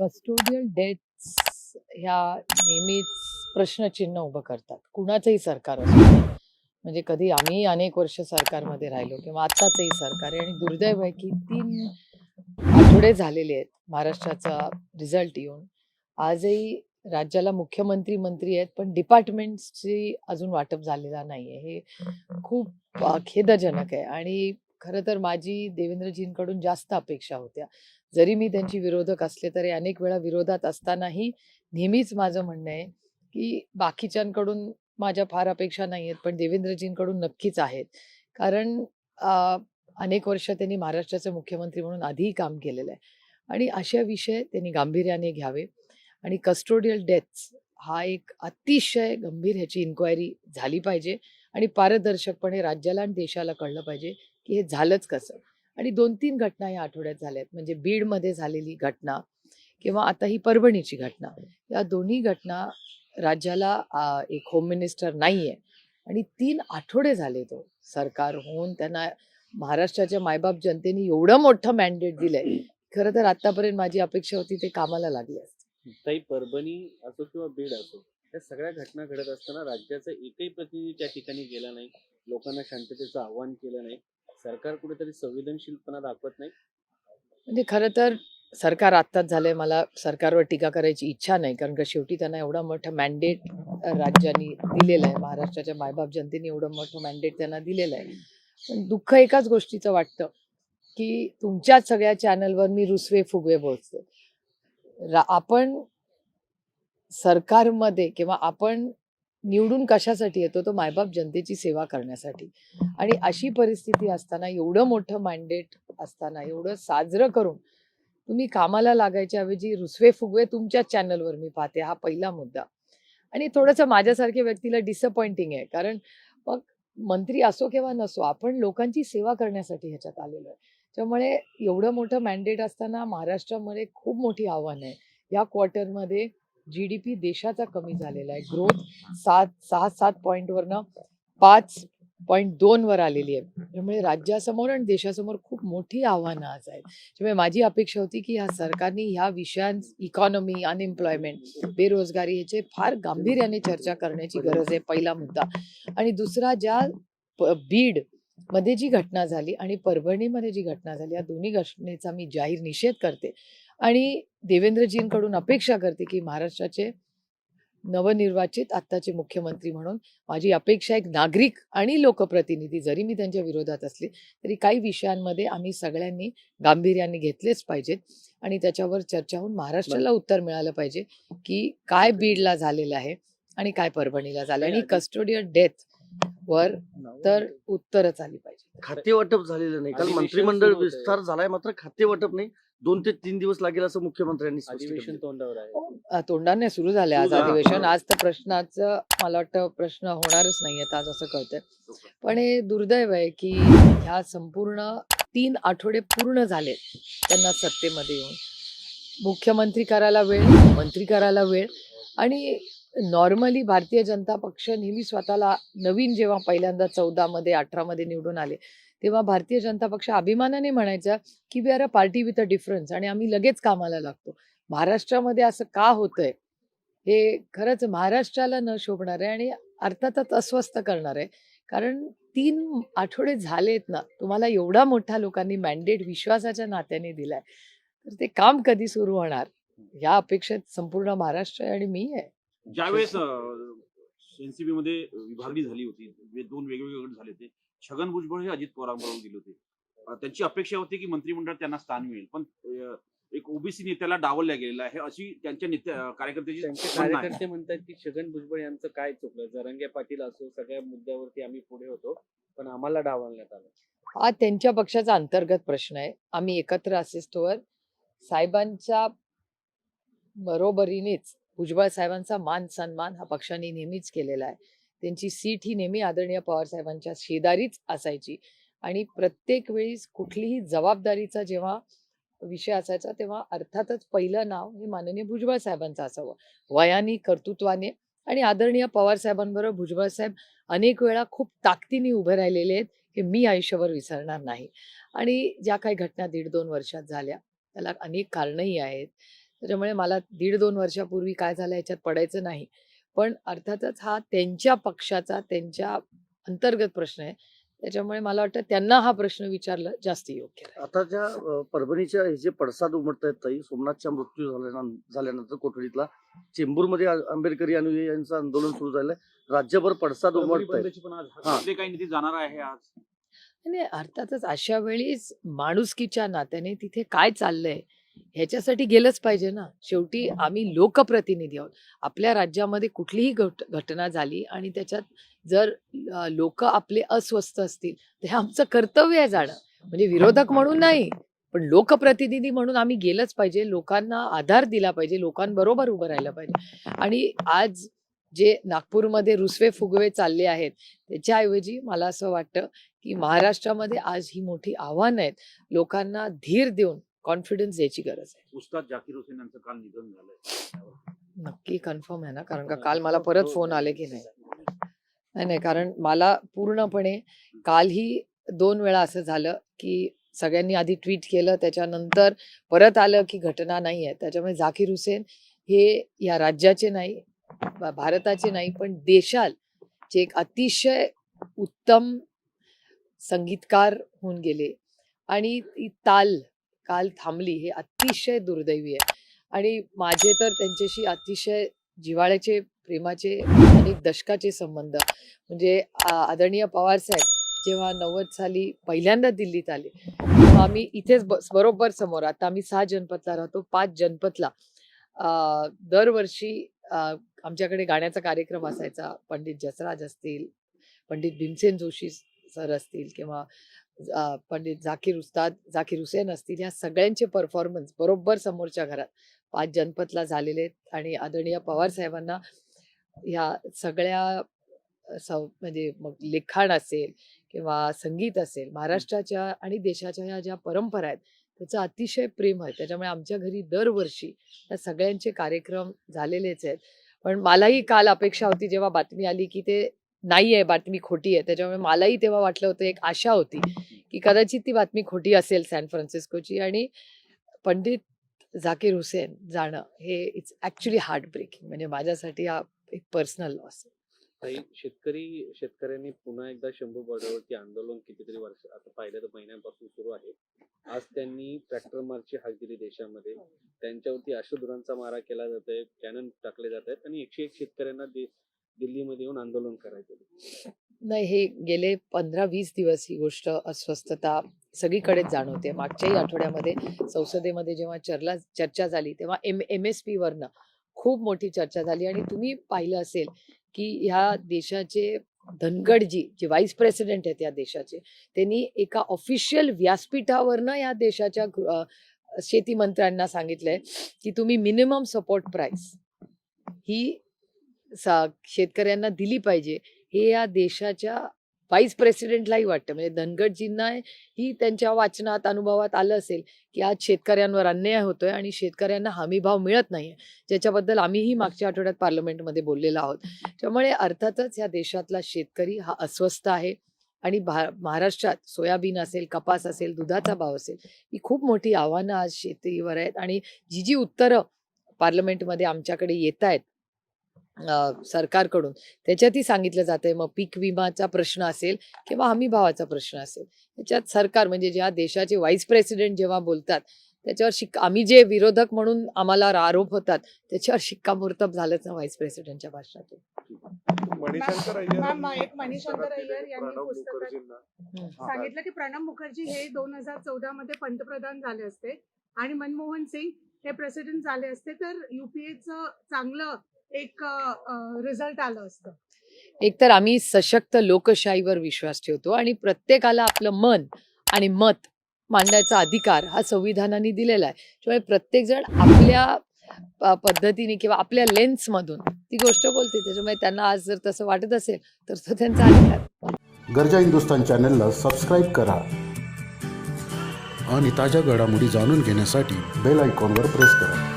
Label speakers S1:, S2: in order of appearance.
S1: Custodial deaths ह्या नेहमीच प्रश्नचिन्ह उभं करतात. कुणाचंही सरकार असतं म्हणजे कधी आम्ही अनेक वर्ष सरकारमध्ये राहिलो किंवा आत्ताचंही सरकार आहे आणि दुर्दैव आहे की तीन आठवडे झालेले आहेत महाराष्ट्राचा रिझल्ट येऊन. आजही राज्याला मुख्यमंत्री मंत्री आहेत पण डिपार्टमेंट्सची अजून वाटप झालेला नाही आहे हे खूप खेदजनक आहे. आणि खरं तर माझी देवेंद्रजींकडून जास्त अपेक्षा होत्या. जरी मी त्यांची विरोधक असले तरी अनेक वेळा विरोधात असतानाही नेहमीच माझं म्हणणं आहे की बाकीच्यांकडून माझ्या फार अपेक्षा नाही आहेत पण देवेंद्रजींकडून नक्कीच आहेत. कारण अनेक वर्ष त्यांनी महाराष्ट्राचे मुख्यमंत्री म्हणून आधीही काम केलेलं आहे. आणि अशा विषय त्यांनी गांभीर्याने घ्यावे. आणि कस्टोडियल डेथ्स हा एक अतिशय गंभीर ह्याची इन्क्वायरी झाली पाहिजे. आणि पारदर्शकपणे राज्याला आणि देशाला कळलं पाहिजे की हे झालंच कसं? आणि दोन तीन घटना या आठवड्यात झाल्यात. म्हणजे बीडमध्ये झालेली घटना किंवा आता ही परभणीची घटना. या दोन्ही घटना राज्याला एक होम मिनिस्टर नाही आहे आणि तीन आठवडे झाले तो सरकार होऊन त्यांना महाराष्ट्राच्या मायबाप जनतेने एवढं मोठं मॅन्डेट दिलंय. खरं तर आतापर्यंत माझी अपेक्षा होती ते कामाला लागले असते.
S2: ताई परभणी असो किंवा बीड असो या सगळ्या घटना घडत असताना राज्याचा एकही प्रतिनिधी त्या ठिकाणी गेला नाही. लोकांना शांततेचं आव्हान केलं नाही. सरकार कुठेतरी संवेदनशीलपणा दाखवत नाही?
S1: म्हणजे खरं तर सरकार आत्ताच झालंय. मला सरकारवर टीका करायची इच्छा नाही. कारण का शेवटी त्यांना एवढा मोठं मॅन्डेट राज्यांनी दिलेलं आहे. महाराष्ट्राच्या मायबाप जनतेने एवढं मोठं मॅन्डेट त्यांना दिलेलं आहे. पण दुःख एकाच गोष्टीचं वाटतं की तुमच्याच सगळ्या चॅनलवर मी रुसवे फुगवे बोलतो. आपण सरकारमध्ये किंवा आपण निवडून कशासाठी येतो? तो मायबाप जनतेची सेवा करण्यासाठी. आणि अशी परिस्थिती असताना एवढं मोठं मॅन्डेट असताना एवढं साजरं करून तुम्ही कामाला लागायच्या ऐवजी रुसवे फुगवे तुमच्याच चॅनलवर मी पाहते हा पहिला मुद्दा. आणि थोडंसं माझ्यासारख्या व्यक्तीला डिसअपॉइंटिंग आहे कारण मग मंत्री असो किंवा नसो आपण लोकांची सेवा करण्यासाठी ह्याच्यात आलेलो आहे. त्यामुळे एवढं मोठं मॅन्डेट असताना महाराष्ट्रामध्ये खूप मोठी आव्हान आहे. या क्वार्टरमध्ये जी डी पी देशाचा कमी झालेला आहे. ग्रोथ सात सहा सात पॉईंटवरनं पाच पॉईंट दोन वर आलेली आहे. त्यामुळे राज्यासमोर आणि देशासमोर खूप मोठी आव्हानं आज आहेत. त्यामुळे माझी अपेक्षा होती की ह्या सरकारने ह्या विषयां इकॉनॉमी अनएम्प्लॉयमेंट बेरोजगारी ह्याचे फार गांभीर्याने चर्चा करण्याची गरज आहे पहिला मुद्दा. आणि दुसरा ज्या बीडमध्ये जी घटना झाली आणि परभणीमध्ये जी घटना झाली या दोन्ही घटनेचा मी जाहीर निषेध करते. आणि देवेंद्रजींकडून अपेक्षा करते की महाराष्ट्राचे नवनिर्वाचित आत्ताचे मुख्यमंत्री म्हणून माझी अपेक्षा एक नागरिक आणि लोकप्रतिनिधी जरी मी त्यांच्या विरोधात असले तरी काही विषयांमध्ये आम्ही सगळ्यांनी गांभीर्याने घेतलेच पाहिजेत. आणि त्याच्यावर चर्चा होऊन महाराष्ट्राला उत्तर मिळालं पाहिजे की काय बीडला झालेलं आहे आणि काय परभणीला झालं आणि कस्टोडियल डेथ वर तर उत्तरच आली पाहिजे.
S3: खाते वाटप झालेलं नाही. काल मंत्रिमंडळ. विस्तार झालाय मात्र खाते वाटप नाही. दोन ते तीन दिवस लागेल असं मुख्यमंत्र्यांनी स्पष्ट
S2: अधिवेशन
S3: केलं.
S2: तोंडावर आहे.
S1: हो, तोंडाने सुरू झाले आज
S3: सुरू झालं.
S1: अधिवेशन. आज तर प्रश्नाचं मला वाटतं प्रश्न होणारच नाहीयेत आज असं कळतंय. पण हे दुर्दैव आहे की ह्या संपूर्ण तीन आठवडे पूर्ण झाले त्यांना सत्तेमध्ये येऊन. मुख्यमंत्री करायला वेळ मंत्री करायला वेळ आणि नॉर्मली भारतीय जनता पक्ष नेहमी स्वतःला नवीन जेव्हा पहिल्यांदा चौदामध्ये अठरामध्ये निवडून आले तेव्हा भारतीय जनता पक्ष अभिमानाने म्हणायचा की we are a party with a difference आणि आम्ही लगेच कामाला लागतो. महाराष्ट्रामध्ये असं का होतंय? हे खरंच महाराष्ट्राला न शोभणार आहे आणि अर्थातच अस्वस्थ करणार आहे. कारण तीन आठवडे झालेत ना तुम्हाला एवढा मोठा लोकांनी मॅन्डेट विश्वासाच्या नात्याने दिलाय. तर ते काम कधी सुरू होणार? या अपेक्षेत संपूर्ण महाराष्ट्र आहे आणि मी आहे.
S4: ज्यावेळेस एनसीबी मध्ये विभागणी झाली होती म्हणजे दोन वेगवेगळे गट झाले होते छगन भुजबळ हे अजित पवारांबरोबर गेले होते. त्यांची अपेक्षा होती की मंत्रिमंडळात त्यांना स्थान मिळेल. पण एक ओबीसी नेत्याला डावलल्या गेलेला आहे. अशी त्यांच्या नेत्या कार्यकर्त्याची.
S2: कार्यकर्ते म्हणतात की छगन भुजबळ यांचं काय चुकलं? जरंगे पाटील असो सगळ्या मुद्द्यावरती आम्ही पुढे होतो. पण आम्हाला डावलण्यात आलं.
S1: हा त्यांच्या पक्षाचा अंतर्गत प्रश्न आहे. आम्ही एकत्र असिस्तोवर साहेबांच्या बरोबरीनेच भुजबळ साहेबांचा मान सन्मान हा पक्षाने नेहमीच केलेला आहे. त्यांची सीट ही नेहमी आदरणीय पवार साहेबांच्या शेजारीच असायची. आणि प्रत्येक वेळी कुठलीही जबाबदारीचा जेव्हा विषय असायचा तेव्हा अर्थातच पहिलं नाव हे माननीय भुजबळ साहेबांचं असावं. वयाने कर्तृत्वाने आणि आदरणीय पवार साहेबांबरोबर भुजबळ साहेब अनेक वेळा खूप ताकदीने उभे राहिलेले आहेत हे मी आयुष्यभर विसरणार नाही. आणि ज्या काही घटना दीड दोन वर्षात झाल्या त्याला अनेक कारणही आहेत. त्याच्यामुळे मला दीड दोन वर्षापूर्वी काय झालं याच्यात पडायचं नाही. पण अर्थातच हा त्यांच्या पक्षाचा त्यांच्या अंतर्गत प्रश्न आहे. त्याच्यामुळे मला वाटतं त्यांना हा प्रश्न विचारला जास्त योग्य आहे
S3: आता ज्या परभणीच्या हे जे पडसाद उमटत आहेत ताई सोमनाथचा मृत्यू झाल्यानं- झाल्यानंतर कोठडीतला चेंबूरमध्ये आंबेडकरी अनुयायी यांचं आंदोलन सुरू झालंय. राज्यभर पडसाद उमटत
S4: काही जाणार आहे आज.
S1: नाही अर्थातच अशा वेळीच माणुसकीच्या नात्याने तिथे काय चाललंय? ह्याच्यासाठी गेलंच पाहिजे ना. शेवटी आम्ही लोकप्रतिनिधी आहोत. आपल्या राज्यामध्ये कुठलीही घट घटना झाली आणि त्याच्यात जर लोक आपले अस्वस्थ असतील तर हे आमचं कर्तव्य आहे जाणं. म्हणजे विरोधक म्हणून नाही पण लोकप्रतिनिधी म्हणून आम्ही गेलंच पाहिजे. लोकांना आधार दिला पाहिजे. लोकांबरोबर उभं राहिलं पाहिजे. आणि आज जे नागपूरमध्ये रुसवे फुगवे चालले आहेत त्याच्याऐवजी मला असं वाटतं की महाराष्ट्रामध्ये आज ही मोठी आव्हानं आहेत. लोकांना धीर देऊन कॉन्फिडन्स द्यायची गरज आहे.
S4: उस्ताद जाकीर हुसेन यांचं काल निधन झालंय.
S1: नक्की कन्फर्म आहे ना? कारण का काल मला परत फोन आले की नाही? नाही नाही. कारण मला पूर्णपणे कालही दोन वेळा असं झालं की सगळ्यांनी आधी ट्विट केलं त्याच्यानंतर परत आलं की घटना नाही आहे. त्याच्यामुळे झाकीर हुसेन हे या राज्याचे नाही भारताचे नाही पण देशाचे एक अतिशय उत्तम संगीतकार होऊन गेले. आणि ती ताल काल थांबली हे अतिशय दुर्दैवी आहे. आणि माझे तर त्यांच्याशी अतिशय जिव्हाळ्याचे प्रेमाचे अनेक दशकाचे संबंध. म्हणजे आदरणीय पवार साहेब जेव्हा नव्वद साली पहिल्यांदा दिल्लीत आले तेव्हा आम्ही इथेच बरोबर समोर आता आम्ही सहा जनपथला राहतो पाच जनपथला दरवर्षी आमच्याकडे गाण्याचा कार्यक्रम असायचा. पंडित जसराज असतील पंडित भीमसेन जोशी सर असतील किंवा पंडित झाकीर उस्ताद झाकीर हुसेन असतील या सगळ्यांचे परफॉर्मन्स बरोबर समोरच्या घरात. पाच जनपथला झालेले आहेत आणि आदरणीय पवार साहेबांना ह्या सगळ्या सं म्हणजे मग लिखाण असेल किंवा संगीत असेल महाराष्ट्राच्या आणि देशाच्या ह्या ज्या परंपरा आहेत त्याचं अतिशय प्रेम आहे. त्याच्यामुळे आमच्या घरी दरवर्षी या सगळ्यांचे कार्यक्रम झालेलेच आहेत. पण मलाही काल अपेक्षा होती जेव्हा बातमी आली की ते नाही आहे बातमी खोटी आहे. त्याच्यामुळे मलाही तेव्हा वाटलं होतं एक आशा होती की कदाचित ती बातमी खोटी असेल सॅन फ्रान्सिस्कोची. आणि पंडित झाकीर हुसेन जाणं हे इट्स ॲक्च्युली हार्ट ब्रेकिंग म्हणजे माझ्यासाठी हा एक पर्सनल लॉस
S2: शेतकरी शेतकऱ्यांनी पुन्हा एकदा शंभू बॉर्डरवरती आंदोलन कितीतरी वर्ष आता पाहिलं तर महिन्यांपासून सुरू आहे. आज त्यांनी ट्रॅक्टर मार्चची हाक दिली देशामध्ये. त्यांच्यावरती अश्रुधुरांचा मारा केला जातोय कॅनन टाकले जात आहेत आणि एकशे एक शेतकऱ्यांना दिल्लीमध्ये येऊन आंदोलन करायचं.
S1: नाही हे गेले पंधरा वीस दिवस ही गोष्ट अस्वस्थता सगळीकडेच जाणवते. मागच्याही आठवड्यामध्ये संसदेमध्ये जेव्हा चर्ला चर्चा झाली तेव्हा एम एम एस पी वरनं खूप मोठी चर्चा झाली. आणि तुम्ही पाहिलं असेल की ह्या देशाचे धनगडजी जे व्हाईस प्रेसिडेंट आहेत या देशाचे त्यांनी एका ऑफिशियल व्यासपीठावरनं या देशाच्या शेती मंत्र्यांना सांगितलंय की तुम्ही मिनिमम सपोर्ट प्राइस ही सा- शेतकऱ्यांना दिली पाहिजे. हे या देशाच्या व्हाईस प्रेसिडेंटलाही वाटतं. म्हणजे धनगडजींना ही त्यांच्या वाचनात अनुभवात आलं असेल की आज शेतकऱ्यांवर अन्याय होतोय आणि शेतकऱ्यांना हमी भाव मिळत नाहीये. ज्याच्याबद्दल आम्हीही मागच्या आठवड्यात पार्लमेंटमध्ये बोललेलो आहोत. त्यामुळे अर्थातच या देशातला शेतकरी हा अस्वस्थ आहे आणि भा महाराष्ट्रात सोयाबीन असेल कपास असेल दुधाचा भाव असेल ही खूप मोठी आव्हानं आज शेतीवर आहेत. आणि जी जी उत्तरं पार्लमेंटमध्ये आमच्याकडे येत आहेत सरकारकडून. त्याच्यातही सांगितलं जातंय मग पीक विमाचा प्रश्न असेल किंवा हमी भावाचा प्रश्न असेल त्याच्यात सरकार म्हणजे ज्या देशाचे व्हाईस प्रेसिडेंट जेव्हा बोलतात त्याच्यावर शिक्क आम्ही जे विरोधक म्हणून आम्हाला आरोप होतात त्याच्यावर शिक्कामोर्तब झालंच ना व्हाईस प्रेसिडेंटच्या भाषणातून.
S5: हा,
S6: सांगितलं की प्रणब मुखर्जी हे दोन हजार चौदा मध्ये पंतप्रधान झाले असते आणि मनमोहन सिंग हे प्रेसिडेंट झाले असते तर युपीएचं चांगलं एक रिझल्ट आलं असतं.
S1: एकतर आम्ही सशक्त लोकशाहीवर विश्वास ठेवतो आणि प्रत्येकाला आपलं मन आणि मत मांडण्याचा अधिकार हा संविधानाने दिलेला आहे. त्यामुळे प्रत्येकजण आपल्या पद्धतीने किंवा आपल्या लेन्समधून ती गोष्ट बोलते. त्याच्यामुळे त्यांना आज जर तसं वाटत असेल तर तो त्यांचा अधिकार.
S7: गरजा हिंदुस्तान चॅनलला सबस्क्राईब करा
S8: आणि ताज्या घडामोडी जाणून घेण्यासाठी
S7: बेल आयकॉनवर प्रेस करा.